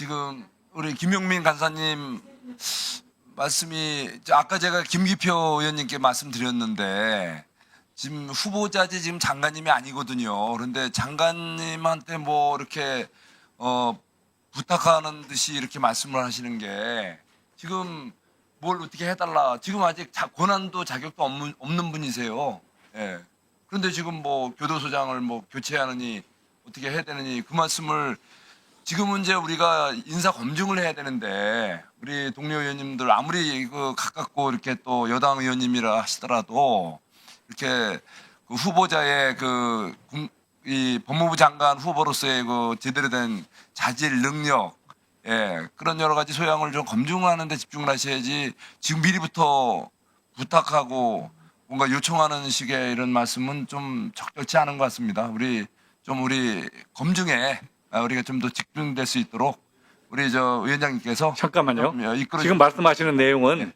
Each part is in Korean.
지금 우리 김용민 간사님 말씀이 저 아까 제가 김기표 의원님께 말씀드렸는데 지금 후보자지 지금 장관님이 아니거든요. 그런데 장관님한테 뭐 이렇게 어 부탁하는 듯이 이렇게 말씀을 하시는 게 지금 뭘 어떻게 해달라. 지금 아직 자, 권한도 자격도 없는, 없는 분이세요. 예. 그런데 지금 뭐 교도소장을 뭐 교체하느니 어떻게 해야 되느니 그 말씀을 지금은 이제 우리가 인사 검증을 해야 되는데 우리 동료 의원님들 아무리 그 가깝고 이렇게 또 여당 의원님이라 하시더라도 이렇게 그 후보자의 그 이 법무부 장관 후보로서의 그 제대로 된 자질 능력 예 그런 여러 가지 소양을 좀 검증하는 데 집중을 하셔야지 지금 미리부터 부탁하고 뭔가 요청하는 식의 이런 말씀은 좀 적절치 않은 것 같습니다. 우리 좀 우리 검증에 아, 우리가 좀 더 집중될 수 있도록 우리 저 위원장님께서 잠깐만요. 좀, 어, 이끌어 지금 말씀하시는 내용은 네.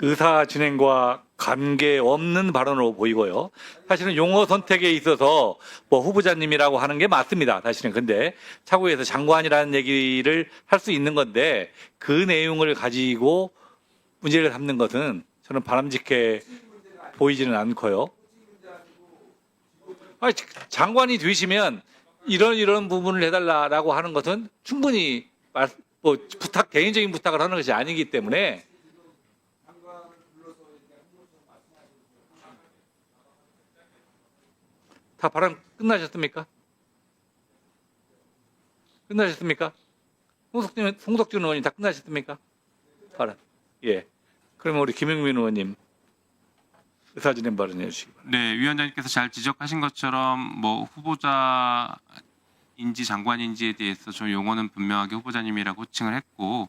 의사 진행과 관계 없는 발언으로 보이고요. 사실은 용어 선택에 있어서 뭐 후보자님이라고 하는 게 맞습니다. 사실은 근데 차후에서 장관이라는 얘기를 할 수 있는 건데 그 내용을 가지고 문제를 삼는 것은 저는 바람직해 보이지는 않고요. 아니, 장관이 되시면 이런 이런 부분을 해달라라고 하는 것은 충분히 말, 뭐 부탁 개인적인 부탁을 하는 것이 아니기 때문에 다 발언 끝나셨습니까? 끝나셨습니까? 홍석준 의원님 다 끝나셨습니까? 발언. 예. 그러면 우리 김영민 의원님 의사진행 발언해 주시기 바랍니다. 네, 위원장님께서 잘 지적하신 것처럼 뭐 후보자인지 장관인지에 대해서 좀 용어는 분명하게 후보자님이라고 호칭을 했고,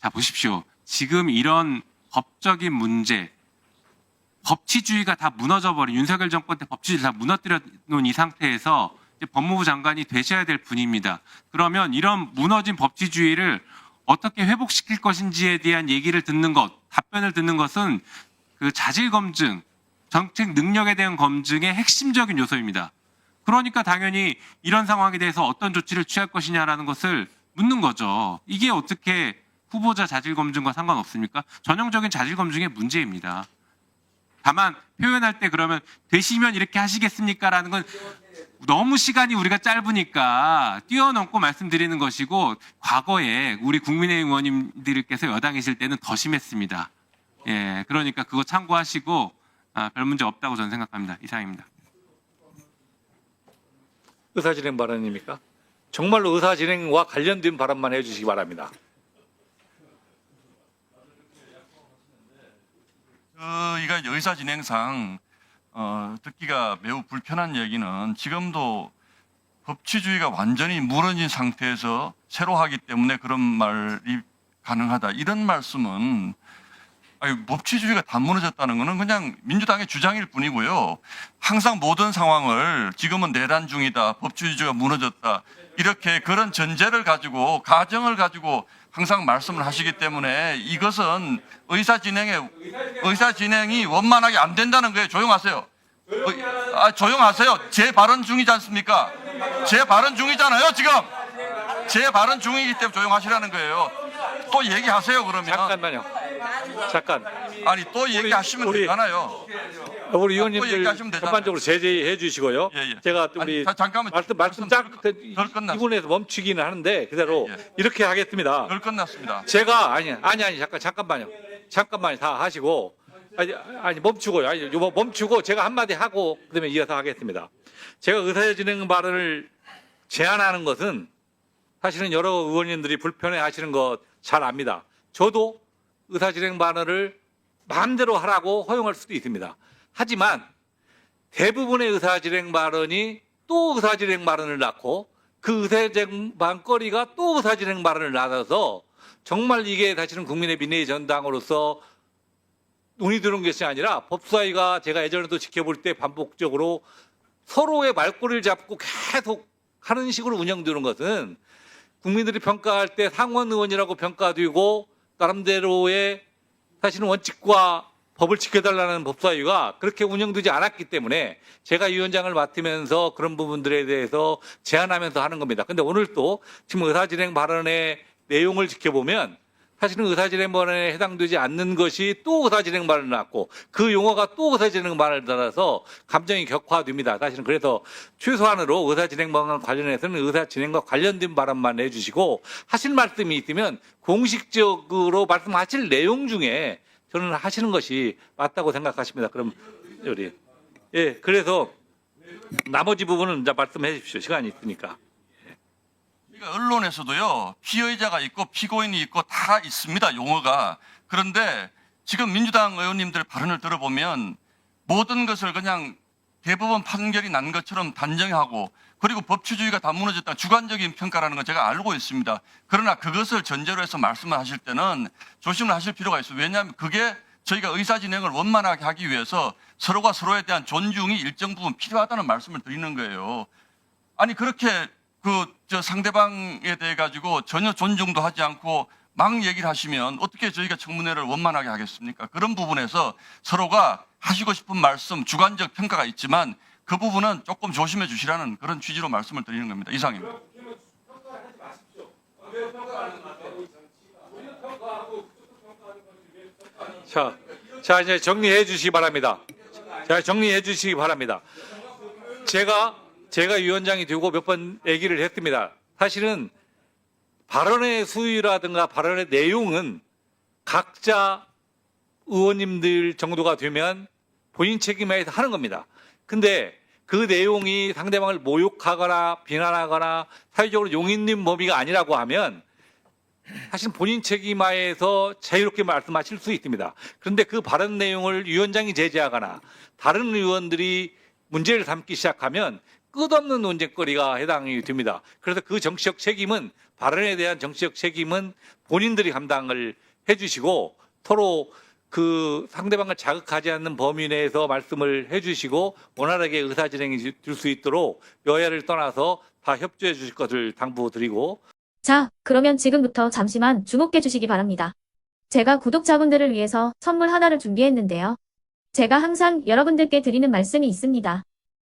자 보십시오. 지금 이런 법적인 문제, 법치주의가 다 무너져버린 윤석열 정권 때 법치주의 다 무너뜨려 놓은 이 상태에서 법무부 장관이 되셔야 될 분입니다. 그러면 이런 무너진 법치주의를 어떻게 회복시킬 것인지에 대한 얘기를 듣는 것, 답변을 듣는 것은 그 자질 검증, 정책 능력에 대한 검증의 핵심적인 요소입니다. 그러니까 당연히 이런 상황에 대해서 어떤 조치를 취할 것이냐라는 것을 묻는 거죠. 이게 어떻게 후보자 자질 검증과 상관없습니까? 전형적인 자질 검증의 문제입니다. 다만 표현할 때 그러면 되시면 이렇게 하시겠습니까라는 건 너무 시간이 우리가 짧으니까 뛰어넘고 말씀드리는 것이고 과거에 우리 국민의힘 의원님들께서 여당이실 때는 더 심했습니다. 예, 그러니까 그거 참고하시고 아, 별 문제 없다고 저는 생각합니다. 이상입니다. 의사진행 발언입니까? 정말로 의사진행과 관련된 발언만 해주시기 바랍니다. 저희가 의사 진행상 어, 듣기가 매우 불편한 얘기는 지금도 법치주의가 완전히 무너진 상태에서 새로 하기 때문에 그런 말이 가능하다. 이런 말씀은 아니, 법치주의가 다 무너졌다는 것은 그냥 민주당의 주장일 뿐이고요. 항상 모든 상황을 지금은 내란 중이다. 법치주의가 무너졌다. 이렇게 그런 전제를 가지고 가정을 가지고 항상 말씀을 하시기 때문에 이것은 의사 진행에 의사 진행이 원만하게 안 된다는 거예요. 조용하세요. 의- 아, 조용하세요. 제 발언 중이지 않습니까? 제 발언 중이잖아요, 지금. 제 발언 중이기 때문에 조용하시라는 거예요. 또 얘기하세요, 그러면. 잠깐만요. 잠깐. 아니, 또 얘기하시면 우리- 되잖아요. 우리 또 의원님들 얘기하시면 되잖아요. 전반적으로 제재해 주시고요. 예, 예. 제가 또 아니, 우리 자, 잠깐만. 말씀 말씀 말씀 짝 덜- 덜 끝났어요. 이분에서 멈추기는 하는데 그대로 예, 예. 이렇게 하겠습니다. 덜 끝났습니다. 제가 아니 아니 아니 잠깐 잠깐만요. 잠깐만 다 하시고 아니 아니 멈추고요. 아니 멈추고 제가 한마디 하고 그다음에 이어서 하겠습니다. 제가 의사진행 발언을 제안하는 것은 사실은 여러 의원님들이 불편해 하시는 것 잘 압니다. 저도 의사진행 발언을 마음대로 하라고 허용할 수도 있습니다. 하지만 대부분의 의사진행 발언이 또 의사진행 발언을 낳고 그 의사진행 발거리가 또 의사진행 발언을 낳아서 정말 이게 사실은 국민의 민의 전당으로서 운이 드는 것이 아니라 법사위가 제가 예전에도 지켜볼 때 반복적으로 서로의 말꼬리를 잡고 계속 하는 식으로 운영되는 것은 국민들이 평가할 때 상원 의원이라고 평가되고 나름대로의 사실은 원칙과 법을 지켜달라는 법사위가 그렇게 운영되지 않았기 때문에 제가 위원장을 맡으면서 그런 부분들에 대해서 제안하면서 하는 겁니다. 근데 오늘 또 지금 의사진행 발언에 내용을 지켜보면 사실은 의사진행반에 해당되지 않는 것이 또 의사진행반을 낳고 그 용어가 또 의사진행반을 따라서 감정이 격화됩니다. 사실은 그래서 최소한으로 의사진행반 관련해서는 의사진행과 관련된 발언만 해주시고 하실 말씀이 있으면 공식적으로 말씀하실 내용 중에 저는 하시는 것이 맞다고 생각하십니다. 그럼 우리 예 그래서 나머지 부분은 이제 말씀해 주십시오. 시간이 있으니까. 그러니까 언론에서도요 피의자가 있고 피고인이 있고 다 있습니다 용어가 그런데 지금 민주당 의원님들 발언을 들어보면 모든 것을 그냥 대법원 판결이 난 것처럼 단정하고 그리고 법치주의가 다 무너졌다 주관적인 평가라는 건 제가 알고 있습니다. 그러나 그것을 전제로 해서 말씀을 하실 때는 조심을 하실 필요가 있어요. 왜냐하면 그게 저희가 의사 진행을 원만하게 하기 위해서 서로가 서로에 대한 존중이 일정 부분 필요하다는 말씀을 드리는 거예요. 아니 그렇게 그 저 상대방에 대해 가지고 전혀 존중도 하지 않고 막 얘기를 하시면 어떻게 저희가 청문회를 원만하게 하겠습니까? 그런 부분에서 서로가 하시고 싶은 말씀, 주관적 평가가 있지만 그 부분은 조금 조심해 주시라는 그런 취지로 말씀을 드리는 겁니다. 이상입니다. 자, 자 이제 정리해 주시기 바랍니다. 자 정리해 주시기 바랍니다. 제가 제가 위원장이 되고 몇 번 얘기를 했습니다. 사실은 발언의 수위라든가 발언의 내용은 각자 의원님들 정도가 되면 본인 책임하에서 하는 겁니다. 근데 그 내용이 상대방을 모욕하거나 비난하거나 사회적으로 용인된 범위가 아니라고 하면 사실 본인 책임하에서 자유롭게 말씀하실 수 있습니다. 그런데 그 발언 내용을 위원장이 제재하거나 다른 의원들이 문제를 삼기 시작하면 끝없는 논쟁거리가 해당이 됩니다. 그래서 그 정치적 책임은 발언에 대한 정치적 책임은 본인들이 감당을 해주시고 서로 그 상대방을 자극하지 않는 범위 내에서 말씀을 해주시고 원활하게 의사 진행이 될 수 있도록 여야를 떠나서 다 협조해 주실 것을 당부드리고 자, 그러면 지금부터 잠시만 주목해 주시기 바랍니다. 제가 구독자분들을 위해서 선물 하나를 준비했는데요. 제가 항상 여러분들께 드리는 말씀이 있습니다.